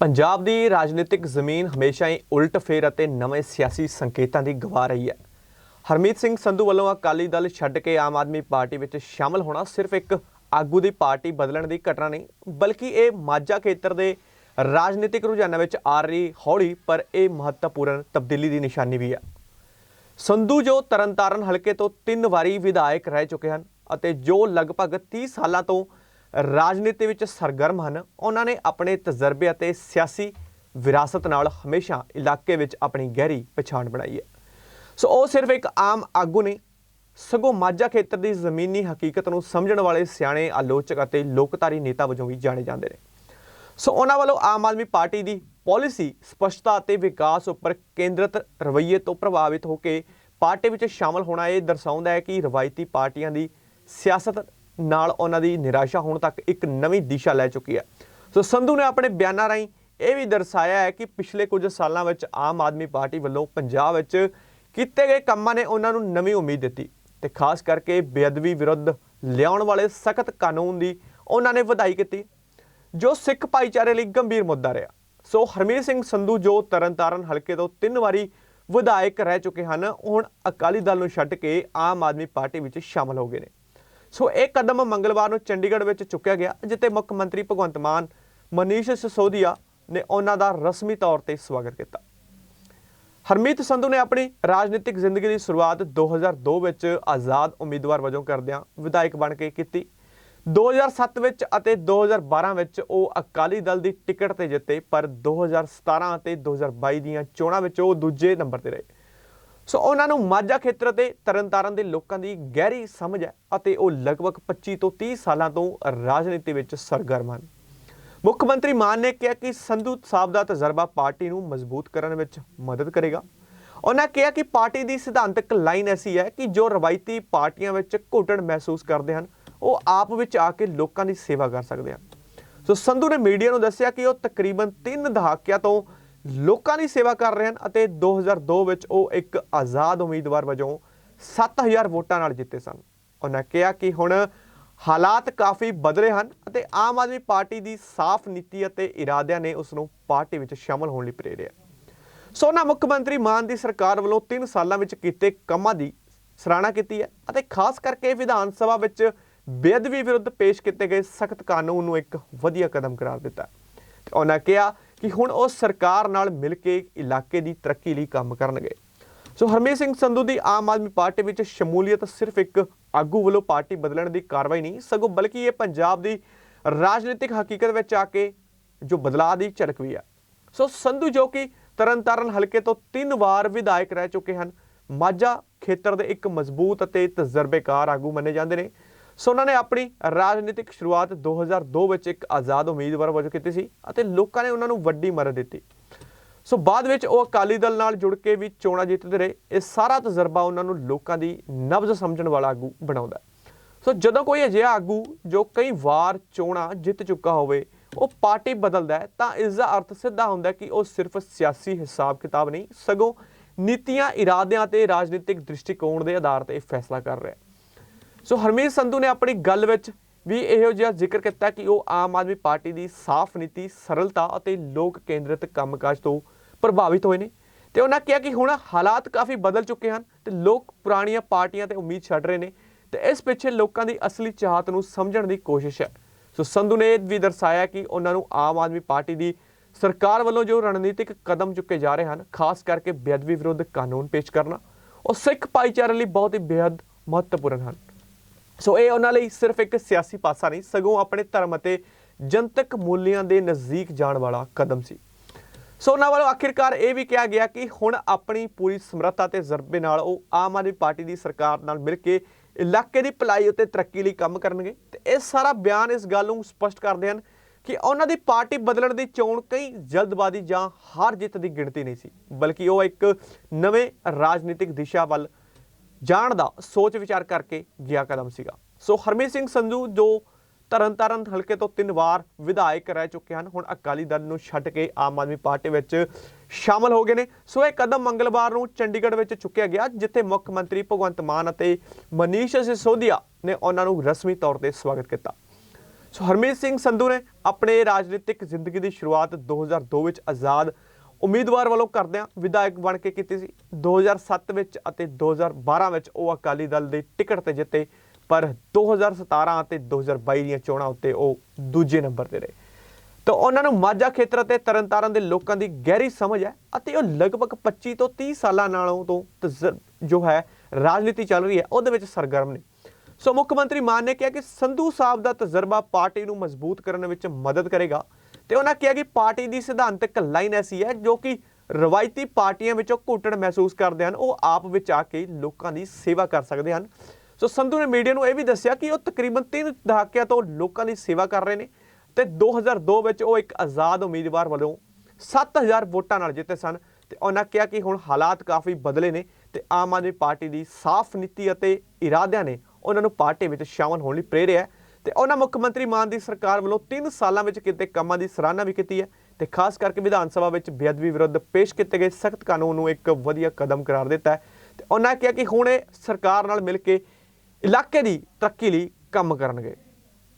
ਪੰਜਾਬ ਦੀ ਰਾਜਨੀਤਿਕ ਜ਼ਮੀਨ ਹਮੇਸ਼ਾ ਹੀ ਉਲਟ ਫੇਰ ਅਤੇ ਨਵੇਂ ਸਿਆਸੀ ਸੰਕੇਤਾਂ ਦੀ ਗਵਾ ਰਹੀ ਹੈ। ਹਰਮੀਤ ਸਿੰਘ ਸੰਧੂ ਵੱਲੋਂ ਅਕਾਲੀ ਦਲ ਛੱਡ ਕੇ ਆਮ ਆਦਮੀ ਪਾਰਟੀ ਵਿੱਚ ਸ਼ਾਮਲ ਹੋਣਾ ਸਿਰਫ ਇੱਕ ਆਗੂ ਦੀ ਪਾਰਟੀ ਬਦਲਣ ਦੀ ਘਟਨਾ ਨਹੀਂ, ਬਲਕਿ ਇਹ ਮਾਝਾ ਖੇਤਰ ਦੇ ਰਾਜਨੀਤਿਕ ਰੁਝਾਨਾਂ ਵਿੱਚ ਆ ਰਹੀ ਹੌਲੀ ਪਰ ਇਹ ਮਹੱਤਵਪੂਰਨ ਤਬਦੀਲੀ ਦੀ ਨਿਸ਼ਾਨੀ ਵੀ ਹੈ। ਸੰਧੂ ਜੋ ਤਰਨਤਾਰਨ ਹਲਕੇ ਤੋਂ ਤਿੰਨ ਵਾਰੀ ਵਿਧਾਇਕ ਰਹਿ ਚੁੱਕੇ ਹਨ ਅਤੇ ਜੋ ਲਗਭਗ 30 ਸਾਲਾਂ ਤੋਂ ਰਾਜਨੀਤੀ ਵਿੱਚ ਸਰਗਰਮ ਹਨ। ਉਹਨਾਂ ਨੇ ਆਪਣੇ ਤਜਰਬੇ ਅਤੇ ਸਿਆਸੀ ਵਿਰਾਸਤ ਨਾਲ ਹਮੇਸ਼ਾ ਇਲਾਕੇ ਵਿੱਚ ਆਪਣੀ ਗਹਿਰੀ ਪਛਾਣ ਬਣਾਈ ਹੈ। ਸੋ ਉਹ ਸਿਰਫ ਇੱਕ ਆਮ ਆਗੂ ਨੇ ਸਗੋਂ ਮਾਝਾ ਖੇਤਰ ਦੀ ਜ਼ਮੀਨੀ ਹਕੀਕਤ ਨੂੰ ਸਮਝਣ ਵਾਲੇ ਸਿਆਣੇ, ਆਲੋਚਕ ਅਤੇ ਲੋਕਧਾਰੀ ਨੇਤਾ ਵਜੋਂ ਵੀ ਜਾਣੇ ਜਾਂਦੇ ਨੇ। ਸੋ ਉਹਨਾਂ ਵੱਲੋਂ ਆਮ ਆਦਮੀ ਪਾਰਟੀ ਦੀ ਪਾਲਿਸੀ ਸਪਸ਼ਟਤਾ ਅਤੇ ਵਿਕਾਸ ਉੱਪਰ ਕੇਂਦਰਿਤ ਰਵੱਈਏ ਤੋਂ ਪ੍ਰਭਾਵਿਤ ਹੋ ਕੇ ਪਾਰਟੀ ਵਿੱਚ ਸ਼ਾਮਲ ਹੋਣਾ ਇਹ ਦਰਸਾਉਂਦਾ ਹੈ ਕਿ ਰਵਾਇਤੀ ਪਾਰਟੀਆਂ ਦੀ ਸਿਆਸਤ ਨਾਲ ਉਹਨਾਂ ਦੀ ਨਿਰਾਸ਼ਾ ਹੋਣ ਤੱਕ ਇੱਕ ਨਵੀਂ ਦਿਸ਼ਾ ਲੈ ਚੁੱਕੀ ਹੈ। ਸੋ ਸੰਧੂ ਨੇ ਆਪਣੇ ਬਿਆਨਾਂ ਰਾਹੀਂ ਇਹ ਵੀ ਦਰਸਾਇਆ ਹੈ ਕਿ ਪਿਛਲੇ ਕੁਝ ਸਾਲਾਂ ਵਿੱਚ ਆਮ ਆਦਮੀ ਪਾਰਟੀ ਵੱਲੋਂ ਪੰਜਾਬ ਵਿੱਚ ਕੀਤੇ ਗਏ ਕੰਮਾਂ ਨੇ ਉਹਨਾਂ ਨੂੰ ਨਵੀਂ ਉਮੀਦ ਦਿੱਤੀ ਤੇ ਖਾਸ ਕਰਕੇ ਬੇਅਦਬੀ ਵਿਰੁੱਧ ਲਿਆਉਣ ਵਾਲੇ ਸਖਤ ਕਾਨੂੰਨ ਦੀ ਉਹਨਾਂ ਨੇ ਵਧਾਈ ਕੀਤੀ, ਜੋ ਸਿੱਖ ਭਾਈਚਾਰੇ ਲਈ ਗੰਭੀਰ ਮੁੱਦਾ ਰਿਹਾ। ਸੋ ਹਰਮੀਤ ਸਿੰਘ ਸੰਧੂ ਜੋ ਤਰਨਤਾਰਨ ਹਲਕੇ ਤੋਂ ਤਿੰਨ ਵਾਰੀ ਵਿਧਾਇਕ ਰਹਿ ਚੁੱਕੇ ਹਨ ਉਹ ਹੁਣ ਅਕਾਲੀ ਦਲ ਨੂੰ ਛੱਡ ਕੇ ਆਮ ਆਦਮੀ ਪਾਰਟੀ ਵਿੱਚ ਸ਼ਾਮਲ ਹੋ ਗਏ ਨੇ। ਸੋ ਇਹ ਕਦਮ ਮੰਗਲਵਾਰ ਨੂੰ ਚੰਡੀਗੜ੍ਹ ਵਿੱਚ ਚੁੱਕਿਆ ਗਿਆ, ਜਿੱਥੇ ਮੁੱਖ ਮੰਤਰੀ ਭਗਵੰਤ ਮਾਨ, ਮਨੀਸ਼ ਸਿਸੋਦੀਆ ਨੇ ਉਹਨਾਂ ਦਾ ਰਸਮੀ ਤੌਰ ਤੇ ਸਵਾਗਤ ਕੀਤਾ। ਹਰਮੀਤ ਸੰਧੂ ਨੇ ਆਪਣੀ ਰਾਜਨੀਤਿਕ ਜ਼ਿੰਦਗੀ ਦੀ ਸ਼ੁਰੂਆਤ 2002 ਵਿੱਚ ਆਜ਼ਾਦ ਉਮੀਦਵਾਰ ਵਜੋਂ ਕਰਦਿਆਂ ਵਿਧਾਇਕ ਬਣ ਕੇ ਕੀਤੀ। 2007 ਵਿੱਚ ਅਤੇ 2012 ਵਿੱਚ ਉਹ ਅਕਾਲੀ ਦਲ ਦੀ ਟਿਕਟ ਤੇ ਜਿੱਤੇ, ਪਰ 2017 ਅਤੇ 2022 ਦੀਆਂ ਚੋਣਾਂ ਵਿੱਚ ਉਹ ਦੂਜੇ ਨੰਬਰ ਤੇ ਰਹੇ। ਸੋ ਉਹਨਾਂ ਨੂੰ ਮਾਝਾ ਖੇਤਰ ਤੇ ਤਰਨਤਾਰਨ ਦੇ ਲੋਕਾਂ ਦੀ ਗਹਿਰੀ ਸਮਝ ਹੈ ਅਤੇ ਉਹ ਲਗਭਗ 25 ਤੋਂ 30 ਸਾਲਾਂ ਤੋਂ ਰਾਜਨੀਤੀ ਵਿੱਚ ਸਰਗਰਮ ਹਨ। ਮੁੱਖ ਮੰਤਰੀ ਮਾਨ ਨੇ ਕਿਹਾ ਕਿ ਸੰਧੂ ਸਾਹਿਬ ਦਾ ਤਜਰਬਾ ਪਾਰਟੀ ਨੂੰ ਮਜ਼ਬੂਤ ਕਰਨ ਵਿੱਚ ਮਦਦ ਕਰੇਗਾ। ਉਹਨਾਂ ਕਿਹਾ ਕਿ ਪਾਰਟੀ ਦੀ ਸਿਧਾਂਤਕ ਲਾਈਨ ਐਸੀ ਹੈ ਕਿ ਜੋ ਰਵਾਇਤੀ ਪਾਰਟੀਆਂ ਵਿੱਚ ਘੁੱਟਣ ਮਹਿਸੂਸ ਕਰਦੇ ਹਨ, ਉਹ ਆਪ ਵਿੱਚ ਆ ਕੇ ਲੋਕਾਂ ਦੀ ਸੇਵਾ ਕਰ ਸਕਦੇ ਹਨ। ਸੋ ਸੰਧੂ ਨੇ ਮੀਡੀਆ ਨੂੰ ਦੱਸਿਆ ਕਿ ਉਹ ਤਕਰੀਬਨ 3 ਦਹਾਕਿਆਂ ਤੋਂ ਲੋਕਾਂ ਦੀ ਸੇਵਾ ਕਰ ਰਹੇ ਹਨ ਅਤੇ 2002 ਵਿੱਚ ਉਹ ਇੱਕ ਆਜ਼ਾਦ ਉਮੀਦਵਾਰ ਵਜੋਂ 7000 ਵੋਟਾਂ ਨਾਲ ਜਿੱਤੇ ਸਨ। ਉਹਨਾਂ ਕਿਹਾ ਕਿ ਹੁਣ ਹਾਲਾਤ ਕਾਫੀ ਬਦਲੇ ਹਨ ਅਤੇ ਆਮ ਆਦਮੀ ਪਾਰਟੀ ਦੀ ਸਾਫ਼ ਨੀਤੀ ਅਤੇ ਇਰਾਦਿਆਂ ਨੇ ਉਸ ਨੂੰ ਪਾਰਟੀ ਵਿੱਚ ਸ਼ਾਮਲ ਹੋਣ ਲਈ ਪ੍ਰੇਰਿਆ। ਸੋਨਾ ਮੁੱਖ ਮੰਤਰੀ ਮਾਨ ਦੀ ਸਰਕਾਰ ਵੱਲੋਂ 3 ਸਾਲਾਂ ਵਿੱਚ ਕੀਤੇ ਕੰਮਾਂ ਦੀ ਸਰਾਹਨਾ ਕੀਤੀ ਹੈ ਅਤੇ ਖਾਸ ਕਰਕੇ ਵਿਧਾਨ ਸਭਾ ਵਿੱਚ ਬੇਅਦਬੀ ਵਿਰੁੱਧ ਪੇਸ਼ ਕੀਤੇ ਗਏ ਸਖਤ ਕਾਨੂੰਨ ਨੂੰ ਇੱਕ ਵਧੀਆ ਕਦਮ ਕਰਾਰ ਦਿੱਤਾ ਤੇ ਉਹਨਾਂ ਕਿਹਾ ਕਿ ਹੁਣ ਉਹ ਸਰਕਾਰ ਨਾਲ ਮਿਲ ਕੇ ਇਲਾਕੇ ਦੀ ਤਰੱਕੀ ਲਈ ਕੰਮ ਕਰਨਗੇ। ਸੋ ਹਰਮੀਤ ਸਿੰਘ ਸੰਧੂ ਦੀ ਆਮ ਆਦਮੀ ਪਾਰਟੀ ਵਿੱਚ ਸ਼ਮੂਲੀਅਤ ਸਿਰਫ ਇੱਕ ਆਗੂ ਵੱਲੋਂ ਪਾਰਟੀ ਬਦਲਣ ਦੀ ਕਾਰਵਾਈ ਨਹੀਂ, ਸਗੋਂ ਬਲਕਿ ਇਹ ਪੰਜਾਬ ਦੀ ਰਾਜਨੀਤਿਕ ਹਕੀਕਤ ਵਿੱਚ ਆ ਕੇ ਜੋ ਬਦਲਾਅ ਦੀ ਝਲਕ ਵੀ ਆ। ਸੋ ਸੰਧੂ ਜੋ ਕਿ ਤਰਨਤਾਰਨ ਹਲਕੇ ਤੋਂ ਤਿੰਨ ਵਾਰ ਵਿਧਾਇਕ ਰਹਿ ਚੁੱਕੇ ਹਨ, ਮਾਝਾ ਖੇਤਰ ਦੇ ਇੱਕ ਮਜ਼ਬੂਤ ਅਤੇ ਤਜਰਬੇਕਾਰ ਆਗੂ ਮੰਨੇ ਜਾਂਦੇ ਨੇ। ਸੋ ਉਹਨਾਂ ਨੇ ਆਪਣੀ ਰਾਜਨੀਤਿਕ ਸ਼ੁਰੂਆਤ 2002 ਵਿੱਚ ਇੱਕ ਆਜ਼ਾਦ ਉਮੀਦਵਾਰ ਵਜੋਂ ਕੀਤੀ ਸੀ ਅਤੇ ਲੋਕਾਂ ਨੇ ਉਹਨਾਂ ਨੂੰ ਵੱਡੀ ਮਦਦ ਦਿੱਤੀ। ਸੋ ਬਾਅਦ ਵਿੱਚ ਉਹ ਅਕਾਲੀ ਦਲ ਨਾਲ ਜੁੜ ਕੇ ਵੀ ਚੋਣਾਂ ਜਿੱਤਦੇ ਰਹੇ। ਇਹ ਸਾਰਾ ਤਜਰਬਾ ਉਹਨਾਂ ਨੂੰ ਲੋਕਾਂ ਦੀ ਨਬਜ਼ ਸਮਝਣ ਵਾਲਾ ਆਗੂ ਬਣਾਉਂਦਾ ਸੋ ਜਦੋਂ ਕੋਈ ਅਜਿਹਾ ਆਗੂ ਜੋ ਕਈ ਵਾਰ ਚੋਣਾਂ ਜਿੱਤ ਚੁੱਕਾ ਹੋਵੇ, ਉਹ ਪਾਰਟੀ ਬਦਲਦਾ ਹੈ, ਤਾਂ ਇਸ ਦਾ ਅਰਥ ਸਿੱਧਾ ਹੁੰਦਾ ਕਿ ਉਹ ਸਿਰਫ ਸਿਆਸੀ ਹਿਸਾਬ ਕਿਤਾਬ ਨਹੀਂ, ਸਗੋਂ ਨੀਤੀਆਂ, ਇਰਾਦਿਆਂ ਤੇ ਰਾਜਨੀਤਿਕ ਦ੍ਰਿਸ਼ਟੀਕੋਣ ਦੇ ਆਧਾਰ ਤੇ ਫੈਸਲਾ ਕਰ ਰਿਹਾ ਹੈ। ਸੋ ਹਰਮੀਤ ਸੰਧੂ ਨੇ ਆਪਣੀ ਗੱਲ ਵਿੱਚ ਵੀ ਇਹੋ ਜਿਹਾ ਜ਼ਿਕਰ ਕੀਤਾ ਕਿ ਉਹ ਆਮ ਆਦਮੀ ਪਾਰਟੀ ਦੀ ਸਾਫ਼ ਨੀਤੀ, ਸਰਲਤਾ ਅਤੇ ਲੋਕ ਕੇਂਦਰਿਤ ਕੰਮਕਾਜ ਤੋਂ ਪ੍ਰਭਾਵਿਤ ਹੋਏ ਨੇ ਤੇ ਉਹਨਾਂ ਕਿਹਾ ਕਿ ਹੁਣ ਹਾਲਾਤ ਕਾਫੀ ਬਦਲ ਚੁੱਕੇ ਹਨ ਤੇ ਲੋਕ ਪੁਰਾਣੀਆਂ ਪਾਰਟੀਆਂ ਤੇ ਉਮੀਦ ਛੱਡ ਰਹੇ ਨੇ ਤੇ ਇਸ ਪਿੱਛੇ ਲੋਕਾਂ ਦੀ ਅਸਲੀ ਚਾਹਤ ਨੂੰ ਸਮਝਣ ਦੀ ਕੋਸ਼ਿਸ਼ ਹੈ। ਸੋ ਸੰਧੂ ਨੇ ਇਹ ਵੀ ਦਰਸਾਇਆ ਕਿ ਉਹਨਾਂ ਨੂੰ ਆਮ ਆਦਮੀ ਪਾਰਟੀ ਦੀ ਸਰਕਾਰ ਵੱਲੋਂ ਜੋ ਰਣਨੀਤਿਕ ਕਦਮ ਚੁੱਕੇ ਜਾ ਰਹੇ ਹਨ, ਖਾਸ ਕਰਕੇ ਬੇਅਦਬੀ ਵਿਰੁੱਧ ਕਾਨੂੰਨ ਪੇਸ਼ ਕਰਨਾ, ਉਹ ਸਿੱਖ ਭਾਈਚਾਰੇ ਲਈ ਬਹੁਤ ਹੀ ਬੇहद ਮਹੱਤਵਪੂਰਨ ਹਨ। ਸੋ ਇਹ ਉਹਨਾਂ ਲਈ ਸਿਰਫ ਇੱਕ ਸਿਆਸੀ ਪਾਸਾ ਨਹੀਂ, ਸਗੋਂ ਆਪਣੇ ਧਰਮ ਅਤੇ ਜਨਤਕ ਮੂਲਿਆਂ ਦੇ ਨਜ਼ਦੀਕ ਜਾਣ ਵਾਲਾ ਕਦਮ ਸੀ। ਸੋ ਉਹਨਾਂ ਵੱਲੋਂ ਆਖਿਰਕਾਰ ਇਹ ਵੀ ਕਿਹਾ ਗਿਆ ਕਿ ਹੁਣ ਆਪਣੀ ਪੂਰੀ ਸਮਰੱਥਾ ਤੇ ਜ਼ਰਬੇ ਨਾਲ ਉਹ ਆਮ ਆਦਮੀ ਪਾਰਟੀ ਦੀ ਸਰਕਾਰ ਨਾਲ ਮਿਲ ਕੇ ਇਲਾਕੇ ਦੀ ਭਲਾਈ ਅਤੇ ਤਰੱਕੀ ਲਈ ਕੰਮ ਕਰਨਗੇ। ਤੇ ਇਹ ਸਾਰਾ ਬਿਆਨ ਇਸ ਗੱਲ ਨੂੰ ਸਪਸ਼ਟ ਕਰਦੇ ਹਨ ਕਿ ਉਹਨਾਂ ਦੀ ਪਾਰਟੀ ਬਦਲਣ ਦੀ ਚੋਣ ਕਈ ਜਲਦਬਾਜ਼ੀ ਜਾਂ ਹਾਰ ਜਿੱਤ ਦੀ ਗਿਣਤੀ ਨਹੀਂ ਸੀ, ਬਲਕਿ ਉਹ ਇੱਕ ਨਵੇਂ ਰਾਜਨੀਤਿਕ ਦਿਸ਼ਾ ਵੱਲ ਜਾਣ ਦਾ ਸੋਚ ਵਿਚਾਰ ਕਰਕੇ ਗਿਆ ਕਦਮ ਸੀਗਾ। ਸੋ ਹਰਮੀਤ ਸਿੰਘ ਸੰਧੂ ਜੋ ਤਰਨਤਾਰਨ ਹਲਕੇ ਤੋਂ ਤਿੰਨ ਵਾਰ ਵਿਧਾਇਕ ਰਹਿ ਚੁੱਕੇ ਹਨ, ਹੁਣ ਅਕਾਲੀ ਦਲ ਨੂੰ ਛੱਡ ਕੇ ਆਮ ਆਦਮੀ ਪਾਰਟੀ ਵਿੱਚ ਸ਼ਾਮਲ ਹੋ ਗਏ ਨੇ। ਸੋ ਇਹ ਕਦਮ ਮੰਗਲਵਾਰ ਨੂੰ ਚੰਡੀਗੜ੍ਹ ਵਿੱਚ ਚੁੱਕਿਆ ਗਿਆ, ਜਿੱਥੇ ਮੁੱਖ ਮੰਤਰੀ ਭਗਵੰਤ ਮਾਨ ਅਤੇ ਮਨੀਸ਼ ਸਿਸੋਦੀਆ ਨੇ ਉਹਨਾਂ ਨੂੰ ਰਸਮੀ ਤੌਰ ਤੇ ਸਵਾਗਤ ਕੀਤਾ। ਸੋ ਹਰਮੀਤ ਸਿੰਘ ਸੰਧੂ ਨੇ ਆਪਣੇ ਰਾਜਨੀਤਿਕ ਜ਼ਿੰਦਗੀ ਦੀ ਸ਼ੁਰੂਆਤ 2002 ਵਿੱਚ ਆਜ਼ਾਦ ਉਮੀਦਵਾਰ ਵੱਲੋਂ ਕਰਦਿਆਂ ਵਿਧਾਇਕ ਬਣ ਕੇ ਕੀਤੀ ਸੀ। 2007 ਵਿੱਚ ਅਤੇ 2012 ਵਿੱਚ ਉਹ ਅਕਾਲੀ ਦਲ ਦੇ ਟਿਕਟ ਤੇ ਜਿੱਤੇ, ਪਰ 2017 ਅਤੇ 2022 ਦੀਆਂ ਚੋਣਾਂ ਉੱਤੇ ਉਹ ਦੂਜੇ ਨੰਬਰ ਤੇ ਰਹੇ। ਤਾਂ ਉਹਨਾਂ ਨੂੰ ਮਾਝਾ ਖੇਤਰ ਅਤੇ ਤਰਨਤਾਰਨ ਦੇ ਲੋਕਾਂ ਦੀ ਗਹਿਰੀ ਸਮਝ ਹੈ ਅਤੇ ਉਹ ਲਗਭਗ 25 ਤੋਂ 30 ਸਾਲਾਂ ਨਾਲੋਂ ਤੋਂ ਤਜਰ- ਜੋ ਹੈ, ਰਾਜਨੀਤੀ ਚੱਲ ਰਹੀ ਹੈ, ਉਹਦੇ ਵਿੱਚ ਸਰਗਰਮ ਨੇ। ਸੋ ਮੁੱਖ ਮੰਤਰੀ ਮਾਨ ਨੇ ਕਿਹਾ ਕਿ ਸੰਧੂ ਸਾਹਿਬ ਦਾ ਤਜਰਬਾ ਪਾਰਟੀ ਨੂੰ ਮਜ਼ਬੂਤ ਕਰਨ ਵਿੱਚ ਮਦਦ ਕਰੇਗਾ। ਤੇ ਉਹਨਾਂ ਕਿਹਾ ਕਿ ਪਾਰਟੀ ਦੀ ਸਿਧਾਂਤਕ ਲਾਈਨ ਐਸੀ ਹੈ ਜੋ ਕਿ ਰਵਾਇਤੀ ਪਾਰਟੀਆਂ ਵਿੱਚੋਂ ਘੁੱਟਣ ਮਹਿਸੂਸ ਕਰਦੇ ਹਨ, ਉਹ ਆਪ ਵਿੱਚ ਆ ਕੇ ਲੋਕਾਂ ਦੀ ਸੇਵਾ ਕਰ ਸਕਦੇ ਹਨ। ਸੋ ਸੰਧੂ ਨੇ ਮੀਡੀਆ ਨੂੰ ਇਹ ਵੀ ਦੱਸਿਆ ਕਿ ਉਹ ਤਕਰੀਬਨ 3 ਦਹਾਕਿਆਂ ਤੋਂ ਲੋਕਾਂ ਦੀ ਸੇਵਾ ਕਰ ਰਹੇ ਨੇ ਤੇ 2002 ਵਿੱਚ ਉਹ ਇੱਕ ਆਜ਼ਾਦ ਉਮੀਦਵਾਰ ਵੱਲੋਂ 7000 ਵੋਟਾਂ ਨਾਲ ਜਿੱਤੇ ਸਨ ਤੇ ਉਹਨਾਂ ਕਿਹਾ ਕਿ ਹੁਣ ਹਾਲਾਤ ਕਾਫੀ ਬਦਲੇ ਨੇ ਤੇ ਆਮ ਆਦਮੀ ਪਾਰਟੀ ਦੀ ਸਾਫ਼ ਨੀਤੀ ਅਤੇ ਇਰਾਦਿਆਂ ਨੇ ਉਹਨਾਂ ਨੂੰ ਪਾਰਟੀ ਵਿੱਚ ਸ਼ਾਮਲ ਹੋਣ ਲਈ ਪ੍ਰੇਰਿਆ ਤੇ ਉਹਨਾਂ ਮੁੱਖ ਮੰਤਰੀ ਮਾਨ ਦੀ ਸਰਕਾਰ ਵੱਲੋਂ 3 ਸਾਲਾਂ ਵਿੱਚ ਕੀਤੇ ਕੰਮਾਂ ਦੀ ਸਰਾਹਨਾ ਵੀ ਕੀਤੀ ਹੈ ਤੇ ਖਾਸ ਕਰਕੇ ਵਿਧਾਨ ਸਭਾ ਵਿੱਚ ਬੇਅਦਬੀ ਵਿਰੁੱਧ ਪੇਸ਼ ਕੀਤੇ ਗਏ ਸਖਤ ਕਾਨੂੰਨ ਨੂੰ ਇੱਕ ਵਧੀਆ ਕਦਮ ਕਰਾਰ ਦਿੱਤਾ ਹੈ। ਤੇ ਉਹਨਾਂ ਕਿਹਾ ਕਿ ਹੁਣ ਇਹ ਸਰਕਾਰ ਨਾਲ ਮਿਲ ਕੇ ਇਲਾਕੇ ਦੀ ਤਰੱਕੀ ਲਈ ਕੰਮ ਕਰਨਗੇ।